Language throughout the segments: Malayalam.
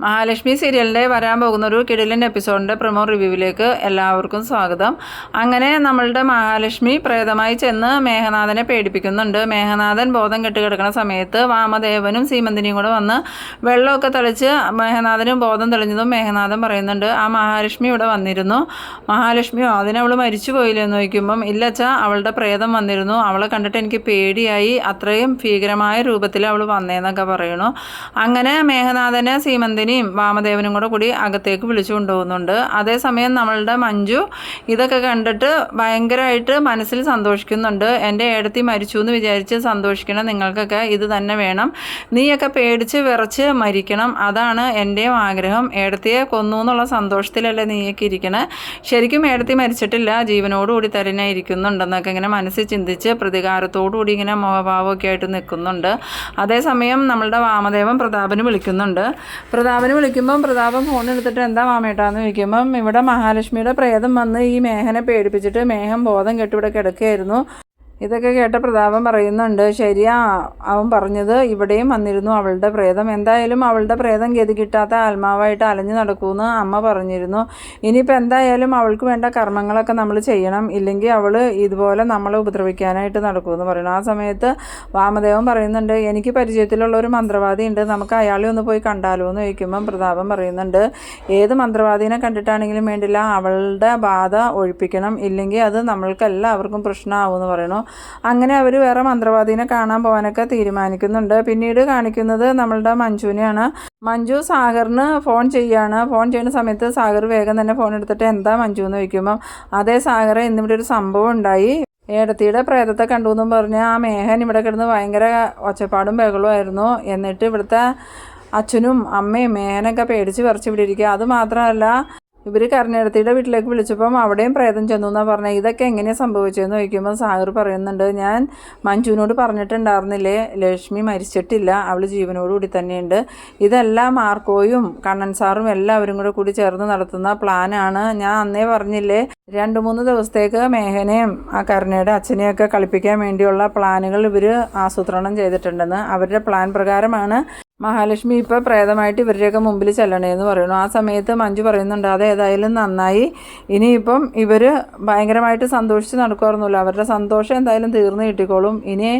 മഹാലക്ഷ്മി സീരിയലിന്റെ വരാൻ പോകുന്ന ഒരു കിടിലൻ എപ്പിസോഡിന്റെ പ്രൊമോ റിവ്യൂവിലേക്ക് എല്ലാവർക്കും സ്വാഗതം. അങ്ങനെ നമ്മളുടെ മഹാലക്ഷ്മി പ്രേതമായി ചെന്ന് മേഘനാഥനെ പേടിപ്പിക്കുന്നുണ്ട്. മേഘനാഥൻ ബോധം കെട്ടുകിടക്കുന്ന സമയത്ത് വാമദേവനും സീമന്തിനിയും കൂടെ വന്ന് വെള്ളമൊക്കെ തെളിച്ച് മേഘനാഥനും ബോധം തെളിഞ്ഞതും മേഘനാഥൻ പറയുന്നുണ്ട് ആ മഹാലക്ഷ്മി ഇവിടെ വന്നിരുന്നു. മഹാലക്ഷ്മിയോ അതിനവൾ മരിച്ചു പോയില്ലെന്ന് ചോദിക്കുമ്പം ഇല്ലച്ചാ അവളുടെ പ്രേതം വന്നിരുന്നു. അവളെ കണ്ടിട്ട് എനിക്ക് പേടിയായി. അത്രയും ഭീകരമായ രൂപത്തിൽ അവൾ വന്നേന്നൊക്കെ പറയണു അങ്ങനെ മേഘനാഥനെ സീമന്തിനിയും വാമദേവനും കൂടെ കൂടി അകത്തേക്ക് വിളിച്ചു കൊണ്ടുപോകുന്നുണ്ട്. അതേസമയം നമ്മളുടെ മഞ്ജു ഇതൊക്കെ കണ്ടിട്ട് ഭയങ്കരമായിട്ട് മനസ്സിൽ സന്തോഷിക്കുന്നുണ്ട്. എന്റെ ഏടത്തി മരിച്ചു എന്ന് വിചാരിച്ച് സന്തോഷിക്കണം നിങ്ങൾക്കൊക്കെ ഇത് തന്നെ വേണം. നീയൊക്കെ പേടിച്ച് വിറച്ച് മരിക്കണം. അതാണ് എന്റെയും ആഗ്രഹം. ഏടത്തിയെ കൊന്നു എന്നുള്ള സന്തോഷത്തിലല്ലേ നീയൊക്കെ ഇരിക്കണേ? ശരിക്കും ഏടത്തി മരിച്ചിട്ടില്ല. ജീവനോടുകൂടി തന്നെ ഇരിക്കുന്നുണ്ടെന്നൊക്കെ ഇങ്ങനെ മനസ്സിൽ ചിന്തിച്ച് പ്രതികാരത്തോടുകൂടി ഇങ്ങനെ മോഹഭാവമൊക്കെ ആയിട്ട് നിൽക്കുന്നുണ്ട്. അതേസമയം നമ്മളുടെ വാമദേവൻ പ്രതാപന് വിളിക്കുന്നുണ്ട്. പ്രതാപന് വിളിക്കുമ്പം പ്രതാപൻ ഫോൺ എടുത്തിട്ട് എന്താ മാമേട്ടാന്ന് ചോദിക്കുമ്പം ഇവിടെ മഹാലക്ഷ്മിയുടെ പ്രേതം വന്ന് ഈ മേഹനെ പേടിപ്പിച്ചിട്ട് മേഹം ബോധം കെട്ടിവിടെ കിടക്കുകയായിരുന്നു. ഇതൊക്കെ കേട്ട പ്രതാപൻ പറയുന്നുണ്ട് ശരിയാ അവൻ പറഞ്ഞത് ഇവിടെയും വന്നിരുന്നു അവളുടെ പ്രേതം. എന്തായാലും അവളുടെ പ്രേതം ഗതി കിട്ടാത്ത ആത്മാവായിട്ട് അലഞ്ഞു നടക്കുമെന്ന് അമ്മ പറഞ്ഞിരുന്നു. ഇനിയിപ്പോൾ എന്തായാലും അവൾക്ക് വേണ്ട കർമ്മങ്ങളൊക്കെ നമ്മൾ ചെയ്യണം. ഇല്ലെങ്കിൽ അവൾ ഇതുപോലെ നമ്മളെ ഉപദ്രവിക്കാനായിട്ട് നടക്കുമെന്ന് പറയുന്നു. ആ സമയത്ത് വാമദേവൻ പറയുന്നുണ്ട് എനിക്ക് പരിചയത്തിലുള്ള ഒരു മന്ത്രവാദി ഉണ്ട്. നമുക്ക് അയാളെ ഒന്ന് പോയി കണ്ടാലോ എന്ന് ചോദിക്കുമ്പം പ്രതാപൻ പറയുന്നുണ്ട് ഏത് മന്ത്രവാദീനെ കണ്ടിട്ടാണെങ്കിലും വേണ്ടില്ല. അവളുടെ ബാധ ഒഴിപ്പിക്കണം. ഇല്ലെങ്കിൽ അത് നമ്മൾക്ക് എല്ലാവർക്കും പ്രശ്നമാവുമെന്ന് പറയണു അങ്ങനെ അവർ വേറെ മന്ത്രവാദീനെ കാണാൻ പോകാനൊക്കെ തീരുമാനിക്കുന്നുണ്ട്. പിന്നീട് കാണിക്കുന്നത് നമ്മളുടെ മഞ്ജുവിനെയാണ്. മഞ്ജു സാഗറിന് ഫോൺ ചെയ്യാണ്. ഫോൺ ചെയ്യുന്ന സമയത്ത് സാഗർ വേഗം തന്നെ ഫോൺ എടുത്തിട്ട് എന്താ മഞ്ജു? എന്ന് ചോദിക്കുമ്പം അതേ സാഗറെ ഇന്നിവിടെ ഒരു സംഭവം ഉണ്ടായി. ഏടത്തിയുടെ പ്രേതത്തെ കണ്ടു എന്നും പറഞ്ഞ് ആ മേഹൻ ഇവിടെ കിടന്ന് ഭയങ്കര ഒച്ചപ്പാടും ആയിരുന്നു. എന്നിട്ട് ഇവിടുത്തെ അച്ഛനും അമ്മയും മേഹനൊക്കെ പേടിച്ച് പറിച്ച് ഇവിടെ ഇരിക്കുക. അത് മാത്രമല്ല ഇവർ കരുണേടത്തിയുടെ വീട്ടിലേക്ക് വിളിച്ചപ്പം അവിടെയും പ്രേതം ചെന്നു എന്നാണ് പറഞ്ഞത് ഇതൊക്കെ എങ്ങനെയാണ് സംഭവിച്ചതെന്ന് ചോദിക്കുമ്പോൾ സാഗർ പറയുന്നുണ്ട് ഞാൻ മഞ്ജുവിനോട് പറഞ്ഞിട്ടുണ്ടായിരുന്നില്ലേ? ലക്ഷ്മി മരിച്ചിട്ടില്ല അവൾ ജീവനോടുകൂടി തന്നെയുണ്ട്. ഇതെല്ലാം മാർക്കോയും കണ്ണൻ സാറും എല്ലാവരും കൂടെ കൂടി ചേർന്ന് നടത്തുന്ന പ്ലാനാണ്. ഞാൻ അന്നേ പറഞ്ഞില്ലേ രണ്ട് മൂന്ന് ദിവസത്തേക്ക് മേഘനയും ആ കരുണയുടെ അച്ഛനെയൊക്കെ കളിപ്പിക്കാൻ വേണ്ടിയുള്ള പ്ലാനുകൾ ഇവർ ആസൂത്രണം ചെയ്തിട്ടുണ്ടെന്ന്. അവരുടെ പ്ലാൻ പ്രകാരമാണ് മഹാലക്ഷ്മി ഇപ്പോൾ പ്രേതമായിട്ട് ഇവരുടെയൊക്കെ മുമ്പിൽ ചെല്ലണേന്ന് പറയുന്നു. ആ സമയത്ത് മഞ്ജു പറയുന്നുണ്ട് അത് ഏതായാലും നന്നായി. ഇനിയിപ്പം ഇവർ ഭയങ്കരമായിട്ട് സന്തോഷിച്ച് നടക്കുമായിരുന്നല്ലോ അവരുടെ സന്തോഷം എന്തായാലും തീർന്നു കിട്ടിക്കോളും. ഇനി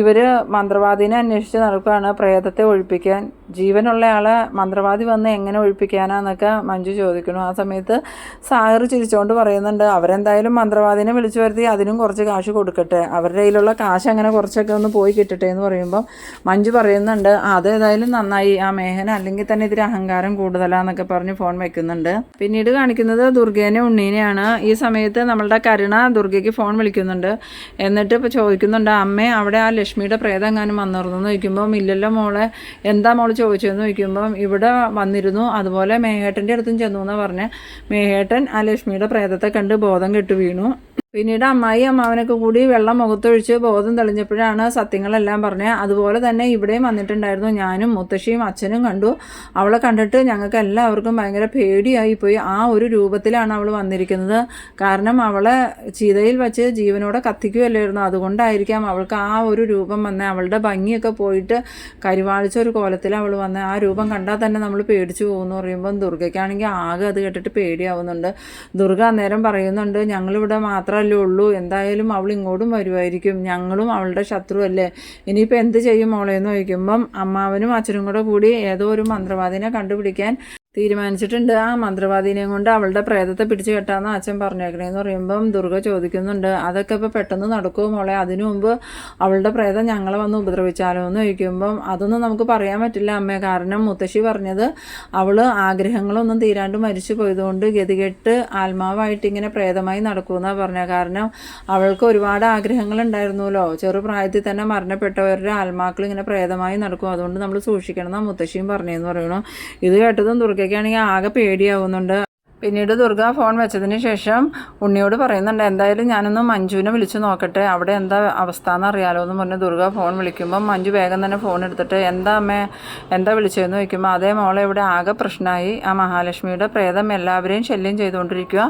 ഇവർ മന്ത്രവാദിനെ അന്വേഷിച്ച് നടക്കുകയാണ് പ്രേതത്തെ ഒഴിപ്പിക്കാൻ. ജീവനുള്ള ആളെ മന്ത്രവാദി വന്ന് എങ്ങനെ ഒഴിപ്പിക്കാനാന്നൊക്കെ മഞ്ജു ചോദിക്കുന്നു. ആ സമയത്ത് സാഹർ ചിരിച്ചുകൊണ്ട് പറയുന്നുണ്ട് അവരെന്തായാലും മന്ത്രവാദിനെ വിളിച്ചു വരുത്തി അതിനും കുറച്ച് കാശ് കൊടുക്കട്ടെ. അവരുടെ കയ്യിലുള്ള കാശ് അങ്ങനെ കുറച്ചൊക്കെ ഒന്ന് പോയി കിട്ടട്ടെ എന്ന് പറയുമ്പോൾ മഞ്ജു പറയുന്നുണ്ട് അത് ഏതായാലും നന്നായി. ആ മേഹന അല്ലെങ്കിൽ തന്നെ ഇതിൽ അഹങ്കാരം കൂടുതലാന്നൊക്കെ പറഞ്ഞ് ഫോൺ വെക്കുന്നുണ്ട്. പിന്നീട് കാണിക്കുന്നത് ദുർഗേനെ ഉണ്ണീനെയാണ്. ഈ സമയത്ത് നമ്മളുടെ കരുണ ദുർഗയ്ക്ക് ഫോൺ വിളിക്കുന്നുണ്ട്. എന്നിട്ട് ഇപ്പോൾ ചോദിക്കുന്നുണ്ട് അമ്മേ അവിടെ ആ ലക്ഷ്മിയുടെ പ്രേതം എങ്ങാനും വന്നിരുന്നു? എന്ന് ചോദിക്കുമ്പോൾ ഇല്ലല്ലോ മോളെ എന്താ മോൾ ചോദിച്ചതെന്ന് ചോദിക്കുമ്പം ഇവിടെ വന്നിരുന്നു അതുപോലെ മേഹേട്ടന്റെ അടുത്തും ചെന്നു എന്നാണ് പറഞ്ഞ് മേഹേട്ടൻ ആ ലക്ഷ്മിയുടെ പ്രേതത്തെ കണ്ട് ബോധം കെട്ട് വീണു പിന്നീട് അമ്മായി അമ്മാവനൊക്കെ കൂടി വെള്ളം മുഖത്തൊഴിച്ച് ബോധം തെളിഞ്ഞപ്പോഴാണ് സത്യങ്ങളെല്ലാം പറഞ്ഞത്. അതുപോലെ തന്നെ ഇവിടെയും വന്നിട്ടുണ്ടായിരുന്നു. ഞാനും മുത്തശ്ശിയും അച്ഛനും കണ്ടു. അവളെ കണ്ടിട്ട് ഞങ്ങൾക്ക് എല്ലാവർക്കും ഭയങ്കര പേടിയായി പോയി ആ ഒരു രൂപത്തിലാണ് അവൾ വന്നിരിക്കുന്നത്. കാരണം അവളെ ചീതയിൽ വെച്ച് ജീവനോടെ കത്തിക്കുകയല്ലായിരുന്നു. അതുകൊണ്ടായിരിക്കാം അവൾക്ക് ആ ഒരു രൂപം വന്ന. അവളുടെ ഭംഗിയൊക്കെ പോയിട്ട് കരിവാളിച്ച ഒരു കോലത്തിൽ അവൾ വന്ന. ആ രൂപം കണ്ടാൽ തന്നെ നമ്മൾ പേടിച്ചു പോകുമെന്ന് പറയുമ്പം ദുർഗയ്ക്കാണെങ്കിൽ ആകെ അത് കേട്ടിട്ട് പേടിയാവുന്നുണ്ട്. ദുർഗ അന്നേരം പറയുന്നുണ്ട് ഞങ്ങളിവിടെ മാത്രമല്ലേ ഉള്ളൂ. എന്തായാലും അവൾ ഇങ്ങോട്ടും വരുമായിരിക്കും ഞങ്ങളും അവളുടെ ശത്രുവല്ലേ. ഇനിയിപ്പോൾ എന്ത് ചെയ്യും മോളെന്ന് ചോദിക്കുമ്പം അമ്മാവനും അച്ഛനും കൂടെ കൂടി ഏതോ ഒരു മന്ത്രവാദിനെ കണ്ടുപിടിക്കാൻ തീരുമാനിച്ചിട്ടുണ്ട്. ആ മന്ത്രവാദിനെയും കൊണ്ട് അവളുടെ പ്രേതത്തെ പിടിച്ചു കെട്ടാന്ന് അച്ഛൻ പറഞ്ഞേക്കണേന്ന് പറയുമ്പം ദുർഗ ചോദിക്കുന്നുണ്ട്. അതൊക്കെ ഇപ്പോൾ പെട്ടെന്ന് നടക്കുമോ മോളെ? അതിനു മുമ്പ് അവളുടെ പ്രേതം ഞങ്ങളെ വന്ന് ഉപദ്രവിച്ചാലോ എന്ന് ചോദിക്കുമ്പം അതൊന്നും നമുക്ക് പറയാൻ പറ്റില്ല അമ്മ. കാരണം മുത്തശ്ശി പറഞ്ഞത് അവൾ ആഗ്രഹങ്ങളൊന്നും തീരാണ്ട് മരിച്ചു പോയതുകൊണ്ട് ഗതികെട്ട് ആത്മാവായിട്ട് ഇങ്ങനെ പ്രേതമായി നടക്കുമെന്നാണ് പറഞ്ഞത് കാരണം അവൾക്ക് ഒരുപാട് ആഗ്രഹങ്ങൾ ഉണ്ടായിരുന്നല്ലോ. ചെറുപ്രായത്തിൽ തന്നെ മരണപ്പെട്ടവരുടെ ആത്മാക്കൾ ഇങ്ങനെ പ്രേതമായി നടക്കും. അതുകൊണ്ട് നമ്മൾ സൂക്ഷിക്കണം എന്നാണ് മുത്തശ്ശിയും പറഞ്ഞതെന്ന് പറയണു. ഇത് കേട്ടതും ദുർഗയ്ക്കാണെങ്കിൽ ആകെ പേടിയാവുന്നുണ്ട്. പിന്നീട് ദുർഗ ഫോൺ വെച്ചതിന് ശേഷം ഉണ്ണിയോട് പറയുന്നുണ്ട് എന്തായാലും ഞാനൊന്ന് മഞ്ജുവിനെ വിളിച്ചു നോക്കട്ടെ. അവിടെ എന്താ അവസ്ഥ എന്ന് അറിയാലോ എന്ന് പറഞ്ഞ് ദുർഗ ഫോൺ വിളിക്കുമ്പം മഞ്ജു വേഗം തന്നെ ഫോൺ എടുത്തിട്ട് എന്താ അമ്മേ എന്താ വിളിച്ചതെന്ന് ചോദിക്കുമ്പോൾ അതേ മോളെ ഇവിടെ ആകെ പ്രശ്നമായി ആ മഹാലക്ഷ്മിയുടെ പ്രേതം എല്ലാവരെയും ശല്യം ചെയ്തുകൊണ്ടിരിക്കുക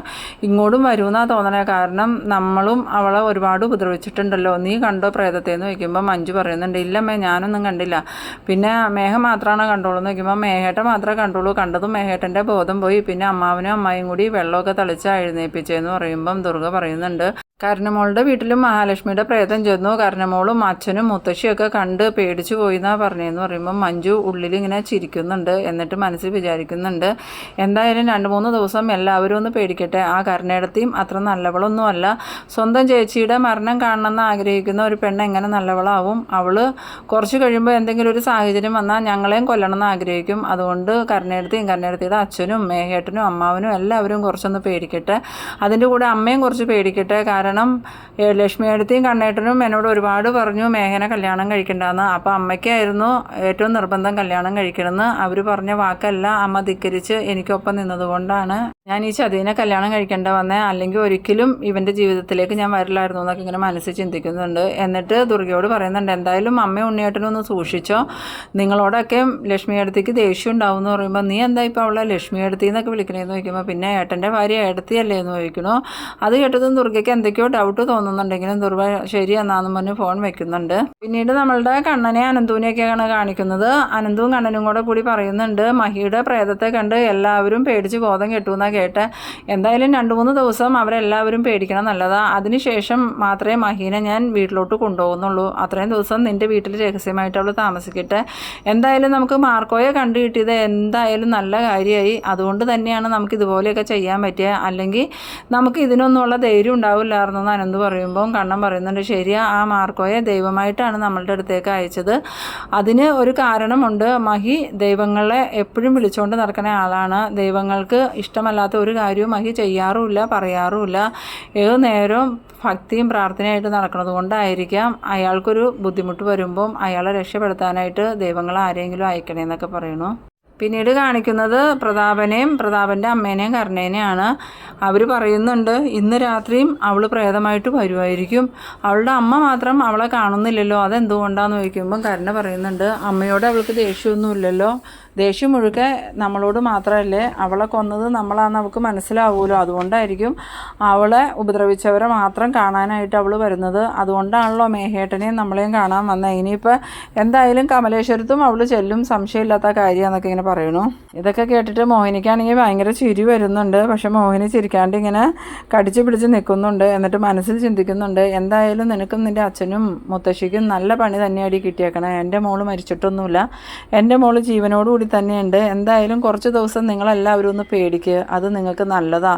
ഇങ്ങോട്ടും വരുമെന്നാണ് തോന്നണേ. കാരണം നമ്മളും അവളെ ഒരുപാട് ഉപദ്രവിച്ചിട്ടുണ്ടല്ലോ. നീ കണ്ടോ പ്രേതത്തെ എന്ന് ചോദിക്കുമ്പോൾ മഞ്ജു പറയുന്നുണ്ട് ഇല്ലമ്മേ ഞാനൊന്നും കണ്ടില്ല. പിന്നെ മേഘ മാത്രമാണ് കണ്ടോളൂ? എന്ന് ചോദിക്കുമ്പോൾ മേഘേട്ട മാത്രമേ കണ്ടുള്ളൂ കണ്ടതും മേഘേട്ടന്റെ ബോധം പോയി. പിന്നെ അമ്മാവനും അമ്മായും കൂടി വെള്ളമൊക്കെ തളിച്ച് എഴുന്നേൽപ്പിച്ചതെന്ന് പറയുമ്പം ദുർഗ പറയുന്നുണ്ട്. കർണമോളുടെ വീട്ടിലും മഹാലക്ഷ്മിയുടെ പ്രേതം ചെന്നു. കർണമോളും അച്ഛനും മുത്തശ്ശിയൊക്കെ കണ്ട് പേടിച്ചു പോയി എന്നാണ് പറഞ്ഞതെന്ന് പറയുമ്പോൾ മഞ്ജു ഉള്ളിൽ ഇങ്ങനെ ചിരിക്കുന്നുണ്ട്. എന്നിട്ട് മനസ്സിൽ വിചാരിക്കുന്നുണ്ട് എന്തായാലും രണ്ട് മൂന്ന് ദിവസം എല്ലാവരും ഒന്ന് പേടിക്കട്ടെ. ആ കരുണയിടത്തെയും അത്ര നല്ലവളൊന്നുമല്ല. സ്വന്തം ചേച്ചിയുടെ മരണം കാണണമെന്ന് ആഗ്രഹിക്കുന്ന ഒരു പെണ്ണ് എങ്ങനെ നല്ലവളാവും? അവൾ കുറച്ച് കഴിയുമ്പോൾ എന്തെങ്കിലും ഒരു സാഹചര്യം വന്നാൽ ഞങ്ങളെയും കൊല്ലണമെന്ന് ആഗ്രഹിക്കും. അതുകൊണ്ട് കരുണയിടത്തെയും കരുണയിടത്തിയുടെ അച്ഛനും മേഘേട്ടനും അമ്മാവനും എല്ലാവരും കുറച്ചൊന്ന് പേടിക്കട്ടെ. അതിന്റെ കൂടെ അമ്മയും കുറച്ച് പേടിക്കട്ടെ. കാരണം ഏഹ്, ലക്ഷ്മിയടുത്തെയും കണ്ണേട്ടനും എന്നോട് ഒരുപാട് പറഞ്ഞു മേഘന കല്യാണം കഴിക്കണ്ടെന്ന്. അപ്പോൾ അമ്മയ്ക്കായിരുന്നു ഏറ്റവും നിർബന്ധം കല്യാണം കഴിക്കണമെന്ന് അവർ പറഞ്ഞ വാക്കല്ല അമ്മ ധിക്കരിച്ച് എനിക്കൊപ്പം നിന്നതുകൊണ്ടാണ്. ഞാൻ ഈ ചതിനെ കല്യാണം കഴിക്കേണ്ട വന്നേ അല്ലെങ്കിൽ ഒരിക്കലും ഇവന്റെ ജീവിതത്തിലേക്ക് ഞാൻ വരില്ലായിരുന്നു എന്നൊക്കെ ഇങ്ങനെ മനസ്സിൽ ചിന്തിക്കുന്നുണ്ട്. എന്നിട്ട് ദുർഗയോട് പറയുന്നുണ്ട് എന്തായാലും അമ്മയും ഉണ്ണിയേട്ടനും ഒന്ന് സൂക്ഷിച്ചോ. നിങ്ങളോടൊക്കെ ലക്ഷ്മി അടുത്തേക്ക് ദേഷ്യം ഉണ്ടാവും എന്ന് പറയുമ്പോൾ നീ എന്താ ഇപ്പോൾ അവളെ ലക്ഷ്മി അടുത്തി എന്നൊക്കെ വിളിക്കണേന്ന് ചോദിക്കുമ്പോൾ പിന്നെ ഏട്ടന്റെ ഭാര്യ ഏടത്തിയല്ലേ എന്ന് ചോദിക്കണു. അത് കേട്ടതും ദുർഗയ്ക്ക് എന്തൊക്കെയോ ഡൗട്ട് തോന്നുന്നുണ്ടെങ്കിലും ദുർഗ ശരി എന്നാന്ന് പറഞ്ഞ് ഫോൺ വെക്കുന്നുണ്ട്. പിന്നീട് നമ്മളുടെ കണ്ണനെ അനന്തുവിനെയൊക്കെയാണ് കാണിക്കുന്നത്. അനന്തുവും കണ്ണനും കൂടെ കൂടി പറയുന്നുണ്ട് മഹിയുടെ പ്രേതത്തെ കണ്ട് എല്ലാവരും പേടിച്ച് ബോധം കെട്ടു കേട്ടെ എന്തായാലും രണ്ട് മൂന്ന് ദിവസം അവരെല്ലാവരും പേടിക്കണം നല്ലതാണ് അതിനുശേഷം മാത്രമേ മഹീനെ ഞാൻ വീട്ടിലോട്ട് കൊണ്ടുപോകുന്നുള്ളൂ. അത്രയും ദിവസം നിന്റെ വീട്ടിൽ രഹസ്യമായിട്ട് അവൾ താമസിക്കട്ടെ. എന്തായാലും നമുക്ക് മാർക്കോയെ കണ്ടു കിട്ടിയത് എന്തായാലും നല്ല കാര്യമായി അതുകൊണ്ട് തന്നെയാണ് നമുക്ക് ഇതുപോലെയൊക്കെ ചെയ്യാൻ പറ്റിയ. അല്ലെങ്കിൽ നമുക്ക് ഇതിനൊന്നുമുള്ള ധൈര്യം ഉണ്ടാവില്ലായിരുന്നു എന്ന് അനന്ത് പറയുമ്പോൾ കണ്ണം പറയുന്നുണ്ട് ശരിയാ ആ മാർക്കോയെ ദൈവമായിട്ടാണ് നമ്മളുടെ അടുത്തേക്ക് അയച്ചത്. അതിന് ഒരു കാരണമുണ്ട്. മഹി ദൈവങ്ങളെ എപ്പോഴും വിളിച്ചുകൊണ്ട് നടക്കുന്ന ആളാണ്. ദൈവങ്ങൾക്ക് ഇഷ്ടമല്ലാത്ത ഒരു കാര്യവും അഹി ചെയ്യാറുമില്ല പറയാറുമില്ല. ഏത് നേരവും ഭക്തിയും പ്രാർത്ഥനയായിട്ട് നടക്കുന്നത് കൊണ്ടായിരിക്കാം അയാൾക്കൊരു ബുദ്ധിമുട്ട് വരുമ്പം അയാളെ രക്ഷപ്പെടുത്താനായിട്ട് ദൈവങ്ങൾ ആരെങ്കിലും അയക്കണേ എന്നൊക്കെ പറയണു പിന്നീട് കാണിക്കുന്നത് പ്രതാപനെയും പ്രതാപന്റെ അമ്മേനെയും കരുണേനെയാണ് അവർ പറയുന്നുണ്ട് ഇന്ന് രാത്രിയും അവൾ പ്രേതമായിട്ട് വരുമായിരിക്കും അവളുടെ അമ്മ മാത്രം അവളെ കാണുന്നില്ലല്ലോ. അതെന്തുകൊണ്ടാന്ന് ചോദിക്കുമ്പം കരുണ പറയുന്നുണ്ട് അമ്മയോട് അവൾക്ക് ദേഷ്യമൊന്നുമില്ലല്ലോ. ദേഷ്യം മുഴുക്കെ നമ്മളോട് മാത്രമല്ലേ അവളെ കൊന്നത് നമ്മളാന്ന് അവൾക്ക് മനസ്സിലാവുമല്ലോ അതുകൊണ്ടായിരിക്കും അവളെ ഉപദ്രവിച്ചവരെ മാത്രം കാണാനായിട്ട് അവൾ വരുന്നത്. അതുകൊണ്ടാണല്ലോ മേഹേട്ടനെയും നമ്മളെയും കാണാൻ വന്നത് ഇനിയിപ്പോൾ എന്തായാലും കമലേശ്വരത്തും അവൾ ചെല്ലും. സംശയമില്ലാത്ത കാര്യമാണെന്നൊക്കെ ഇങ്ങനെ പറയണു. ഇതൊക്കെ കേട്ടിട്ട് മോഹിനിക്കാണെങ്കിൽ ഭയങ്കര ചിരി വരുന്നുണ്ട്. പക്ഷെ മോഹിനി ചിരിക്കാണ്ട് ഇങ്ങനെ കടിച്ചു പിടിച്ച് നിൽക്കുന്നുണ്ട്. എന്നിട്ട് മനസ്സിൽ ചിന്തിക്കുന്നുണ്ട് എന്തായാലും നിനക്കും നിന്റെ അച്ഛനും മുത്തശ്ശിക്കും നല്ല പണി തന്നെയാടി കിട്ടിയേക്കണേ. എന്റെ മോൾ മരിച്ചിട്ടൊന്നുമില്ല. എന്റെ മോൾ ജീവനോടുകൂടി തന്നെയുണ്ട്. എന്തായാലും കുറച്ച് ദിവസം നിങ്ങളെല്ലാവരും ഒന്ന് പേടിക്കുക അത് നിങ്ങൾക്ക് നല്ലതാ.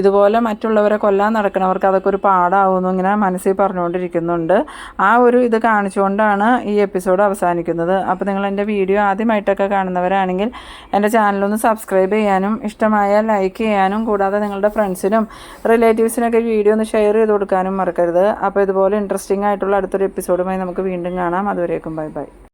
ഇതുപോലെ മറ്റുള്ളവരെ കൊല്ലാൻ നടക്കണവർക്ക് അതൊക്കെ ഒരു പാടാവുന്നു ഇങ്ങനെ മനസ്സിൽ പറഞ്ഞുകൊണ്ടിരിക്കുന്നുണ്ട്. ആ ഒരു ഇത് കാണിച്ചുകൊണ്ടാണ് ഈ എപ്പിസോഡ് അവസാനിക്കുന്നത്. അപ്പോൾ നിങ്ങൾ എന്റെ വീഡിയോ ആദ്യമായിട്ടൊക്കെ കാണുന്നവരാണെങ്കിൽ എന്റെ ചാനലൊന്ന് സബ്സ്ക്രൈബ് ചെയ്യാനും ഇഷ്ടമായാൽ ലൈക്ക് ചെയ്യാനും കൂടാതെ നിങ്ങളുടെ ഫ്രണ്ട്സിനും റിലേറ്റീവ്സിനൊക്കെ വീഡിയോ ഒന്ന് ഷെയർ ചെയ്ത് കൊടുക്കാനും മറക്കരുത്. അപ്പോൾ ഇതുപോലെ ഇൻട്രസ്റ്റിംഗ് ആയിട്ടുള്ള അടുത്തൊരു എപ്പിസോഡുമായി നമുക്ക് വീണ്ടും കാണാം. അതുവരേക്കും ബൈ ബൈ.